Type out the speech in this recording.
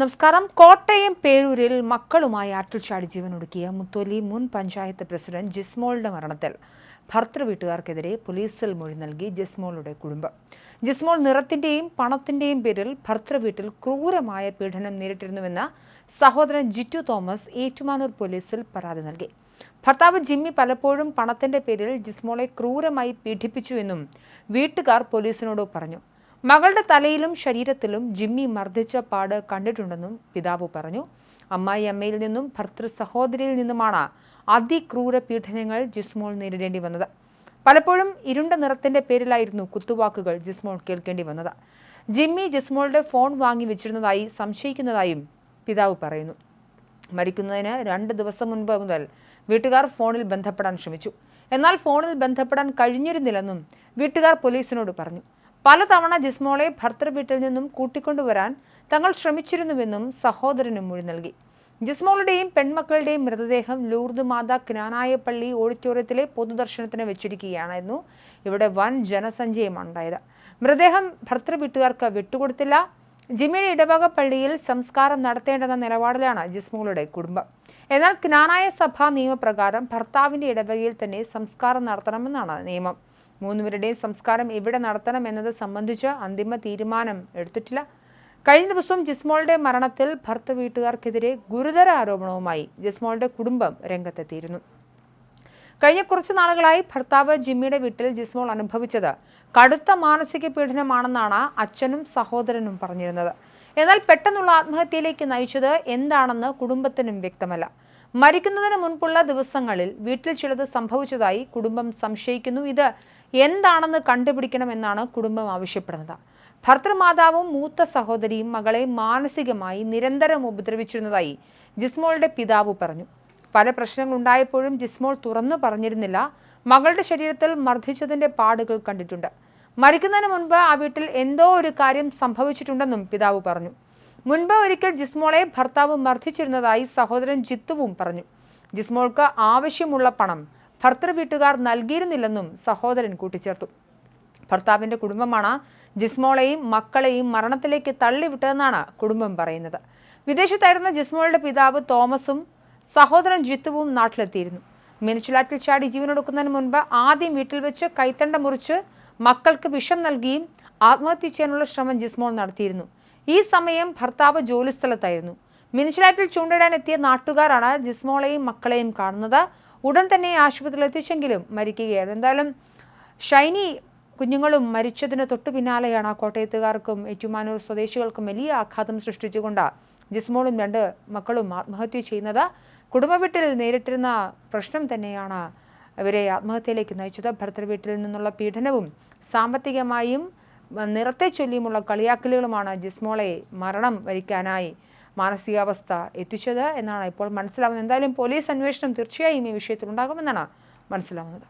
നമസ്കാരം. കോട്ടയം പേരൂരിൽ മക്കളുമായി ആറ്റിൽ ചാടി ജീവനൊടുക്കിയ മുത്തോലി മുൻ പഞ്ചായത്ത് പ്രസിഡന്റ് ജിസ്മോളുടെ മരണത്തിൽ ഭർത്തൃ വീട്ടുകാർക്കെതിരെ പോലീസിൽ മൊഴി നൽകി ജിസ്മോളുടെ കുടുംബം. ജിസ്മോൾ നിറത്തിന്റെയും പണത്തിന്റെയും പേരിൽ ഭർത്തൃ വീട്ടിൽ ക്രൂരമായ പീഡനം നേരിട്ടിരുന്നുവെന്ന് സഹോദരൻ ജിറ്റു തോമസ് ഏറ്റുമാനൂർ പോലീസിൽ പരാതി നൽകി. ഭർത്താവ് ജിമ്മി പലപ്പോഴും പണത്തിന്റെ പേരിൽ ജിസ്മോളെ ക്രൂരമായി പീഡിപ്പിച്ചുവെന്നും വീട്ടുകാർ പോലീസിനോട് പറഞ്ഞു. മകളുടെ തലയിലും ശരീരത്തിലും ജിമ്മി മർദ്ദിച്ച പാട് കണ്ടിട്ടുണ്ടെന്നും പിതാവ് പറഞ്ഞു. അമ്മായി അമ്മയിൽ നിന്നും ഭർത്തൃ സഹോദരിയിൽ നിന്നുമാണ് അതിക്രൂര പീഡനങ്ങൾ ജിസ്മോൾ നേരിടേണ്ടി വന്നത്. പലപ്പോഴും ഇരുണ്ട നിറത്തിന്റെ പേരിലായിരുന്നു കുത്തുവാക്കുകൾ ജിസ്മോൾ കേൾക്കേണ്ടി വന്നത്. ജിമ്മി ജിസ്മോളുടെ ഫോൺ വാങ്ങി വെച്ചിരുന്നതായി സംശയിക്കുന്നതായും പിതാവ് പറയുന്നു. മരിക്കുന്നതിന് രണ്ട് ദിവസം മുൻപ് മുതൽ വീട്ടുകാർ ഫോണിൽ ബന്ധപ്പെടാൻ ശ്രമിച്ചു. എന്നാൽ ഫോണിൽ ബന്ധപ്പെടാൻ കഴിഞ്ഞിരുന്നില്ലെന്നും വീട്ടുകാർ പോലീസിനോട് പറഞ്ഞു. പലതവണ ജിസ്മോളെ ഭർത്തൃ വീട്ടിൽ നിന്നും കൂട്ടിക്കൊണ്ടുവരാൻ തങ്ങൾ ശ്രമിച്ചിരുന്നുവെന്നും സഹോദരനും മൊഴി നൽകി. ജിസ്മോളുടെയും പെൺമക്കളുടെയും മൃതദേഹം ലൂർദ് മാതാ ക്നാനായപ്പള്ളി ഓഡിറ്റോറിയത്തിലെ പൊതുദർശനത്തിന് വെച്ചിരിക്കുകയായിരുന്നു ഇവിടെ വൻ ജനസഞ്ചയമാണ് ഉണ്ടായത് മൃതദേഹം ഭർത്തൃ വീട്ടുകാർക്ക് വിട്ടുകൊടുത്തില്ല. ജിമ്മിയുടെ ഇടവക പള്ളിയിൽ സംസ്കാരം നടത്തേണ്ടെന്ന നിലപാടിലാണ് ജിസ്മോളുടെ കുടുംബം. എന്നാൽ ക്നാനായ സഭാ നിയമപ്രകാരം ഭർത്താവിന്റെ ഇടവകയിൽ തന്നെ സംസ്കാരം നടത്തണമെന്നാണ് നിയമം. മൂന്നുപേരുടെയും സംസ്കാരം എവിടെ നടത്തണം എന്നത് സംബന്ധിച്ച് അന്തിമ തീരുമാനം എടുത്തിട്ടില്ല. കഴിഞ്ഞ ദിവസം ജിസ്മോളുടെ മരണത്തിൽ ഭർത്ത വീട്ടുകാർക്കെതിരെ ഗുരുതര ആരോപണവുമായി ജിസ്മോളുടെ കുടുംബം രംഗത്തെത്തിയിരുന്നു. കഴിഞ്ഞ കുറച്ചു നാളുകളായി ഭർത്താവ് ജിമ്മിയുടെ വീട്ടിൽ ജിസ്മോൾ അനുഭവിച്ചത് കടുത്ത മാനസിക പീഡനമാണെന്നാണ് അച്ഛനും സഹോദരനും പറഞ്ഞിരുന്നത്. എന്നാൽ പെട്ടെന്നുള്ള ആത്മഹത്യയിലേക്ക് നയിച്ചത് എന്താണെന്ന് കുടുംബത്തിനും വ്യക്തമല്ല. മരിക്കുന്നതിന് മുൻപുള്ള ദിവസങ്ങളിൽ വീട്ടിൽ ചിലത് സംഭവിച്ചതായി കുടുംബം സംശയിക്കുന്നു. ഇത് എന്താണെന്ന് കണ്ടുപിടിക്കണമെന്നാണ് കുടുംബം ആവശ്യപ്പെടുന്നത്. ഭർത്തൃമാതാവും മൂത്ത സഹോദരിയും മകളെ മാനസികമായി നിരന്തരം ഉപദ്രവിച്ചിരുന്നതായി ജിസ്മോളുടെ പിതാവ് പറഞ്ഞു. പല പ്രശ്നങ്ങളുണ്ടായപ്പോഴും ജിസ്മോൾ തുറന്നു പറഞ്ഞിരുന്നില്ല. മകളുടെ ശരീരത്തിൽ മർദ്ദിച്ചതിന്റെ പാടുകൾ കണ്ടിട്ടുണ്ട്. മരിക്കുന്നതിന് മുൻപ് ആ വീട്ടിൽ എന്തോ ഒരു കാര്യം സംഭവിച്ചിട്ടുണ്ടെന്നും പിതാവ് പറഞ്ഞു. മുൻപ് ഒരിക്കൽ ജിസ്മോളെ ഭർത്താവ് മർദ്ദിച്ചിരുന്നതായി സഹോദരൻ ജിത്തുവും പറഞ്ഞു. ജിസ്മോൾക്ക് ആവശ്യമുള്ള പണം ഭർത്തൃ വീട്ടുകാർ നൽകിയിരുന്നില്ലെന്നും സഹോദരൻ കൂട്ടിച്ചേർത്തു. ഭർത്താവിന്റെ കുടുംബമാണ് ജിസ്മോളെയും മക്കളെയും മരണത്തിലേക്ക് തള്ളിവിട്ടതെന്നാണ് കുടുംബം പറയുന്നത്. വിദേശത്തായിരുന്ന ജിസ്മോളുടെ പിതാവ് തോമസും സഹോദരൻ ജിത്തുവും നാട്ടിലെത്തിയിരുന്നു. മിനിച്ചിലാറ്റിൽ ചാടി ജീവനൊടുക്കുന്നതിന് മുൻപ് ആദ്യം വീട്ടിൽ വെച്ച് കൈത്തണ്ട മുറിച്ച് മക്കൾക്ക് വിഷം നൽകിയും ആത്മഹത്യ ചെയ്യാനുള്ള ശ്രമം ജിസ്മോൾ നടത്തിയിരുന്നു. ഈ സമയം ഭർത്താവ് ജോലിസ്ഥലത്തായിരുന്നു. മിനിച്ചിലാറ്റിൽ ചൂണ്ടിടാൻ എത്തിയ നാട്ടുകാരാണ് ജിസ്മോളെയും മക്കളെയും കാണുന്നത്. ഉടൻ തന്നെ ആശുപത്രിയിൽ എത്തിച്ചെങ്കിലും മരിക്കുകയായിരുന്നു. എന്തായാലും ഷൈനി കുഞ്ഞുങ്ങളും മരിച്ചതിന് തൊട്ടു പിന്നാലെയാണ് കോട്ടയത്തുകാർക്കും ഏറ്റുമാനൂർ സ്വദേശികൾക്കും വലിയ ആഘാതം സൃഷ്ടിച്ചുകൊണ്ട് ജിസ്മോളും രണ്ട് മക്കളും ആത്മഹത്യ ചെയ്യുന്നത്. കുടുംബ വീട്ടിൽ നേരിട്ടിരുന്ന പ്രശ്നം തന്നെയാണ് ഇവരെ ആത്മഹത്യയിലേക്ക് നയിച്ചത്. ഭർത്തൃ വീട്ടിൽ നിന്നുള്ള പീഡനവും സാമ്പത്തികമായും നിറത്തെ ചൊല്ലിയുമുള്ള കളിയാക്കലുകളുമാണ് ജിസ്മോളെ മരണം വരിക്കാനായി മാനസികാവസ്ഥ എത്തിച്ചത് എന്നാണ് ഇപ്പോൾ മനസ്സിലാവുന്നത്. എന്തായാലും പോലീസ് അന്വേഷണം തീർച്ചയായും ഈ വിഷയത്തിൽ ഉണ്ടാകുമെന്നാണ് മനസ്സിലാവുന്നത്.